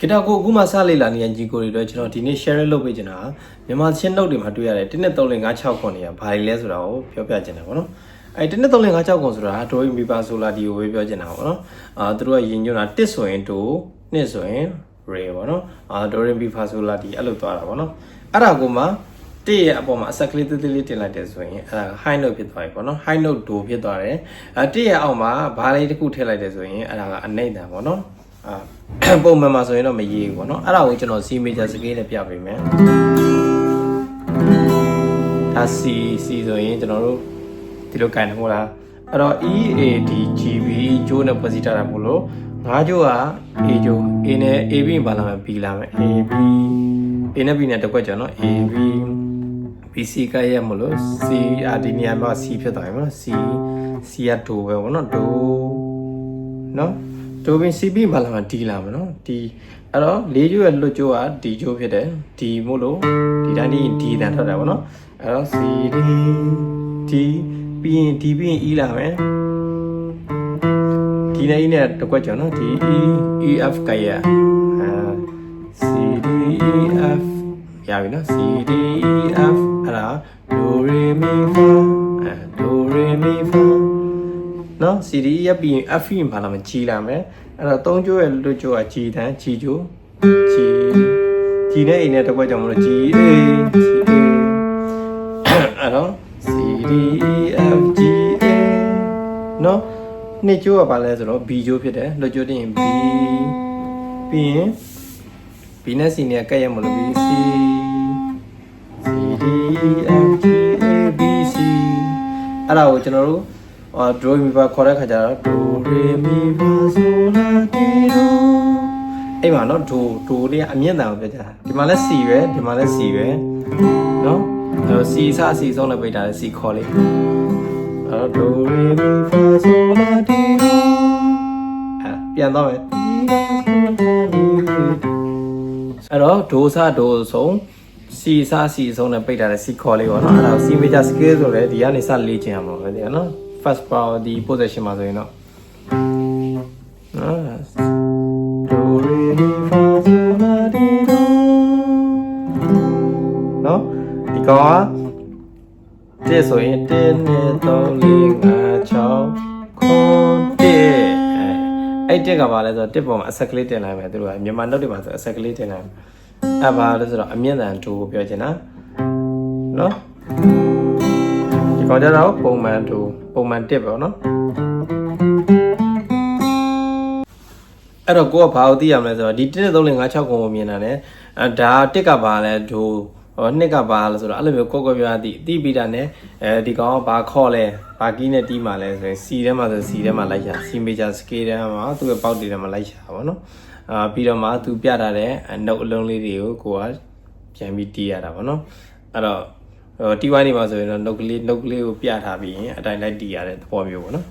ဂီတာကိုအခုမှစလေ့လာနေရင်ကြီးကိုတွေတော့ကျွန်တော်ဒီနေ့ share လုပ်ပေးချင်တာမြန်မာချင်းနှုတ်တွေမှာတွေ့ရတယ်1 2 3 4 5 6ခွန်တွေကဘာတွေလဲဆိုတာကိုပြောပြချင်တာပေါ့နော်အဲ1 2 3 4 5 6ခွန်ဆိုတာဒိုမီပါဆိုလာဒီကိုပဲပြောချင်တာပေါ့နော်အာသူတို့ကယဉ်ညွန်းတာ1ဆိုရင်ဒို2ဆိုရင် re ပေါ့နော်အာဒိုရင်မီပါဆိုလာဒီအဲ့လိုသွားတာပေါ့နော်အဲ့ဒါကိုမှတည့်ရဲ့အပေါ်မှာအဆက်ကလေးသေးသေးလေးတင်လိုက်တယ်ဆိုရင်အဲ့ဒါ high note ဖြစ်သွားပြီပေါ့နော် high note do ဖြစ်သွားတယ်အဲတည့်ရဲ့အောက်မှာဘားလေးတစ်ခုထည့်လိုက်တယ်ဆိုရင်အဲ့ဒါကအနိမ့်တန်ပေါ့နော် အာပုံမှန်မှာဆိုရင်တော့မရေးဘူးပေါ့နော်အဲ့ဒါကိုကျွန်တော် C major scale နဲ့ပြပေးမယ်ဒါ C C ဆိုရင်ကျွန်တော်တို့ဒီလိုကင်တယ်ဟုတ်လားအဲ့တော့ E A D G B ကျိုးနဲ့ဖွဲ့စည်းထားတာမို့လို့ငါးကျိုးက A ကျိုး A နဲ့ A B ပါလာမယ် B လာမယ် A B A နဲ့ B နဲ့တစ်ခွက်ကျော်နော် A B BC ကရမလို့ C အာဒီနေရာမှာ C ဖြစ်သွားပြီနော် C C ကဒိုပဲဗောနော်ဒိုနော် ဒိုဘင်း CB ဘာလာမှာ D လာမှာနော် D အဲ့တော့လေးကျိုးရဲ့လွတ်ကျိုးက D ကျိုးဖြစ်တယ် D မို့လို့ဒီတိုင်းဒီ D တန်ထွက်တာဗောနော်အဲ့တော့ C D D ပြီးရင် D ပြီးရင် E လာမယ်ဒီနဲ့ E နဲ့တစ်ခွက်ကျော်နော်ဒီ E E F ကရအာ C D E F ရပြီနော် C D E F အဲ့ဒါ do re mi fa အဲ do re mi fa နော် C D E F ပြီးရင် F ရင်ဘာလာမကြီးလာမယ်အဲ့တော့သုံးကျိုးရဲ့လွတ်ကျိုးကကြီးတန်းကြီးကျိုးကြီးကြီးနဲ့ A နဲ့တစ်ခွက်ကြောင့်မလို့ G A G A အဲ့တော့ C D E F G A နော်နှစ်ကျိုးကဘာလဲဆိုတော့ B ကျိုးဖြစ်တယ်လွတ်ကျိုးတင်ရင် B ပြီးရင် B နဲ့ C နဲ့ကပ်ရမလို့ B C C D E F G A B C အဲ့ဒါကိုကျွန်တော်တို့ ဟော drawing paper ခေါ်တဲ့ခါကျတော့ do re mi fa sol la ti do အဲ့မှာနော် do do လေးကအမြင့်တန်ကိုပြောကြတာဒီမှာလဲ C ပဲဒီမှာလဲ C ပဲနော်အဲ့တော့ C စ C ဆုံးနဲ့ပိတ်တာလဲ C ခေါ်လေးအဲ့တော့ do re mi fa sol la ti do အဲ့ပြန်တော့မယ် ti do sol la ti do အဲ့တော့ဒိုးစဒိုးဆုံးစီစစီဆုံးနဲ့ပိတ်ထားတဲ့စီခေါ်လေးပေါ့နော်အဲ့ဒါကို C major scale ဆိုလဲဒီကနေစလေ့ကျင့်ရမှာပဲဒီကနော် first power ဒီ position မှာဆိုရင်တော့နော်ဒိုရီမီဖာဆိုလာဒီဒိုနော်ဒီကောင်ကတစ်ဆိုရင်1 2 3 4 5 6ခွန်တစ်အဲ့တစ်ကဘာလဲဆိုတော့တစ်ပေါ်မှာအဆက်ကလေးတင်လိုက်မယ်သူတို့ကမြန်မာနှုတ်တွေမှာဆိုအဆက်ကလေးတင်လိုက်မယ်အဲ့ဘာလဲဆိုတော့အမြင့်တန်ဒိုကိုပြောချင်တာနော် ဒီကောင်ကြတော့ပုံမှန်ဒိုပုံမှန်တစ်ပေါ့နော်အဲ့တော့ကိုကဘာကိုသိရမလဲဆိုတော့ဒီ1 3 4 5 6ကိုမြင်တာ ਨੇ အဲဒါတစ်ကဘာလဲဒိုဟောနှစ်ကဘာလဲဆိုတော့အဲ့လိုမျိုးကော့ကော့ပြားသိသိပြီးတာ ਨੇ အဲဒီကောင်ကဘာခေါ်လဲဘာကီးနဲ့တီးမှလဲဆိုရင် C ထဲမှာဆို C ထဲမှာလိုက်ရှာ C major scale ထဲမှာသူ့ရဲ့ပေါက်တွေထဲမှာလိုက်ရှာပါတော့အာပြီးတော့မှသူပြထားတဲ့နှုတ်အလုံးလေးတွေကိုကိုကပြန်ပြီးတီးရတာပေါ့နော်အဲ့တော့ဟို တီးဝိုင်းနေမှာဆိုရင်တော့နှုတ်ကလေးနှုတ်ကလေးကိုပြထားပြီးရင်အတိုင်းလိုက်တီးရတဲ့သဘောမျိုးပေါ့နော်